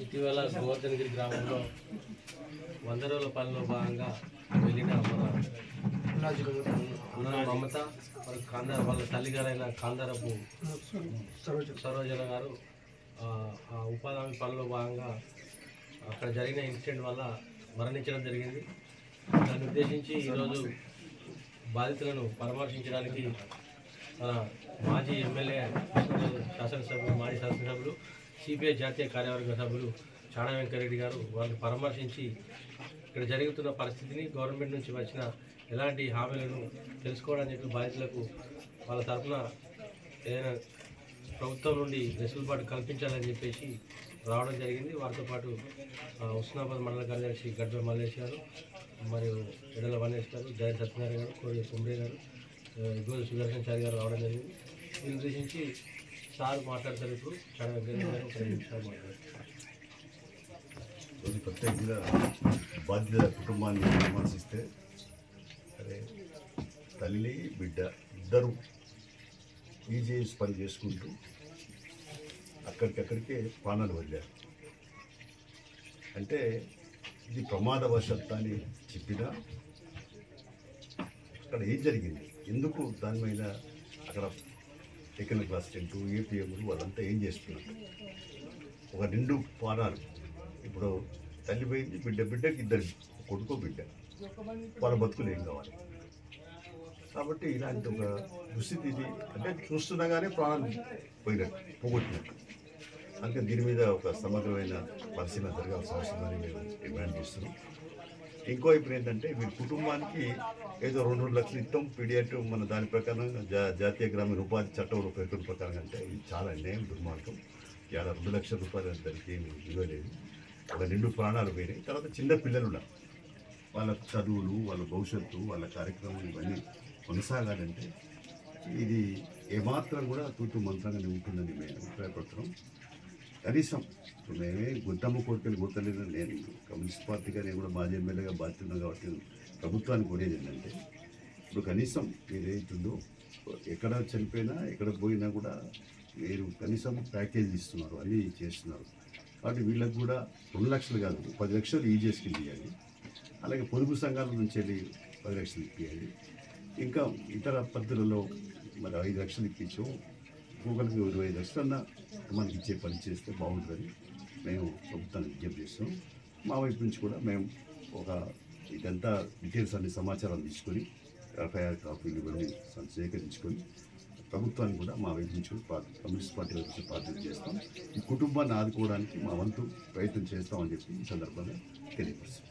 ఇటీవల గోవర్ధనగిరి గ్రామంలో వంద రోజుల పనిలో భాగంగా వెళ్ళిన మన మమత మన కాందార వాళ్ళ తల్లిగారైన కాందారపు సరోజన గారు ఉపాధి హామీ పనిలో భాగంగా అక్కడ జరిగిన ఇన్సిడెంట్ వల్ల మరణించడం జరిగింది. దాన్ని ఉద్దేశించి ఈరోజు బాధితులను పరామర్శించడానికి మన మాజీ ఎమ్మెల్యే శాసనసభ్యులు మాజీ శాసనసభ్యులు సిపిఐ జాతీయ కార్యవర్గ సభ్యులు చాణా వెంకరెడ్డి గారు వారిని పరామర్శించి ఇక్కడ జరుగుతున్న పరిస్థితిని గవర్నమెంట్ నుంచి వచ్చిన ఎలాంటి హామీలను తెలుసుకోవడానికి చెప్పి బాధితులకు వాళ్ళ తరఫున ఏదైనా ప్రభుత్వం నుండి వెసులుబాటు కల్పించాలని చెప్పేసి రావడం జరిగింది. వారితో పాటు హుస్నాబాద్ మండల కార్యదర్శి గడ్డ మల్లేష్ గారు మరియు ఎడల మల్లేష్ గారు జయ సత్యనారాయణ గారు కోడి కుమ్రే గారు గోలు సుదర్శన్ గారు రావడం జరిగింది. దీని ఉద్దేశించి సార్ మాట్లాడతారు ఇప్పుడు. చాలా మాట్లాడతారు. ప్రత్యేకంగా బాధ్యత కుటుంబాన్ని విమర్శిస్తే అరే తల్లి బిడ్డ ఇద్దరు ఈజీఎస్ పని చేసుకుంటూ అక్కడికక్కడికే ప్రాణాలు వదిలారు. అంటే ఇది ప్రమాదవశత్ అని చెప్పినా అక్కడ ఏం జరిగింది? ఎందుకు దాని మీద అక్కడ టెక్నికల్ క్లాస్ ఏపీఎంలు వాళ్ళంతా ఏం చేస్తున్నారు? ఒక రెండు పానాలు. ఇప్పుడు తల్లి పోయింది బిడ్డ బిడ్డకి ఇద్దరు కొడుకో బిడ్డ. వాళ్ళ బతుకులు ఏం కావాలి? కాబట్టి ఇలాంటి ఒక దుస్థితి ఇది అంటే చూస్తుండగానే ప్రాణాలు పోయినట్టు పోగొట్టినట్టు. అందుకే దీని మీద ఒక సమగ్రమైన పరిశీలన జరగాల్సిన అవసరమని మేము డిమాండ్ చేస్తున్నాం. ఇంకో ఇప్పుడు ఏంటంటే మీ కుటుంబానికి ఏదో రెండు రెండు లక్షలు ఇస్తాం పీడియట్ మన దాని ప్రకారం జా జాతీయ గ్రామీణ ఉపాధి చట్టం పేర్కొన్న ప్రకారం అంటే ఇది చాలా అన్యాయం దుర్మార్గం. ఇవాళ రెండు లక్షల రూపాయలు దానికి ఏమి విలువ లేదు. ఒక నిండు ప్రాణాలు పోయినాయి. తర్వాత చిన్న పిల్లలు ఉన్నారు. వాళ్ళ చదువులు వాళ్ళ భవిష్యత్తు వాళ్ళ కార్యక్రమం ఇవన్నీ కొనసాగాలంటే ఇది ఏమాత్రం కూడా తూతు మంత్రంగానే ఉంటుందని మేము అభిప్రాయపడుతున్నాం. కనీసం ఇప్పుడు మేమే గుద్దమ్మ కోరికలు గుర్తలేదని నేను కమ్యూనిస్ట్ పార్టీగా నేను కూడా మాజీ ఎమ్మెల్యేగా బాధ్యతున్నాను కాబట్టి ప్రభుత్వానికి కోరేది ఏంటంటే ఇప్పుడు కనీసం మీరు ఏదైతుందో ఎక్కడ చనిపోయినా ఎక్కడ పోయినా కూడా మీరు కనీసం ప్యాకేజ్ ఇస్తున్నారు అన్నీ చేస్తున్నారు. కాబట్టి వీళ్ళకి కూడా రెండు లక్షలు కాదు పది లక్షలు ఈజీఎస్కి ఇవ్వాలి అలాగే పొదుపు సంఘాల నుంచి వెళ్ళి పది లక్షలు ఇప్పించాలి ఇంకా ఇతర పద్ధతులలో మరి ఐదు లక్షలు ఇప్పించాం ఒక్కొక్కరికి ఇరవై ఐదు లక్షలన్నా మనకి ఇచ్చే పని చేస్తే బాగుంటుందని మేము ప్రభుత్వానికి విజ్ఞప్తి చేస్తాం. మా వైపు నుంచి కూడా మేము ఒక ఇదంతా డీటెయిల్స్ అన్ని సమాచారం తీసుకొని ఎఫ్ఐఆర్ కాపీలు ఇవన్నీ సేకరించుకొని ప్రభుత్వాన్ని కూడా మా వైపు నుంచి పార్టీ కమ్యూనిస్ట్ పార్టీ వైపు నుంచి పార్టీ చేస్తాం. ఈ కుటుంబాన్ని ఆదుకోవడానికి మా వంతు ప్రయత్నం చేస్తామని చెప్పి ఈ సందర్భంగా తెలియపరుస్తాం